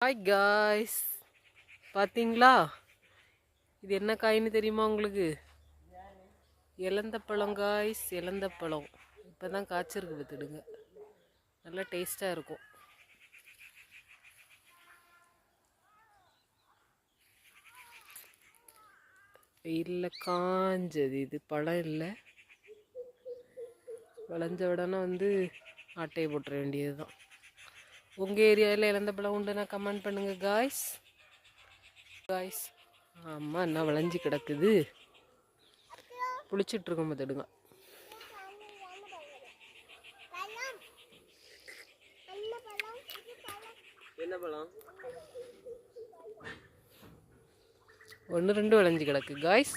Hi guys பார்த்தீங்களா இது என்ன காயின்னு தெரியுமா உங்களுக்கு? இலந்த பழம் காய்ஸ் இலந்த பழம் இப்போ தான் காய்ச்சிருக்கு பார்த்துடுங்க. நல்லா டேஸ்ட்டாக இருக்கும். வெயிலில் காஞ்சது. இது பழம் இல்லை. விளைஞ்ச உடனே வந்து ஆட்டையை போட்டுற வேண்டியது தான் உங்கள் ஏரியாவில் இழந்த பழம் உண்டுன்னா கமெண்ட் பண்ணுங்கள் காய்ஸ் காய்ஸ் ஆமாம் என்ன விளைஞ்சி கிடக்குது. புளிச்சிட்ருக்கோம் பார்த்துடுங்க என்ன பழம்? ஒன்று ரெண்டு விளைஞ்சி கிடக்கு காய்ஸ்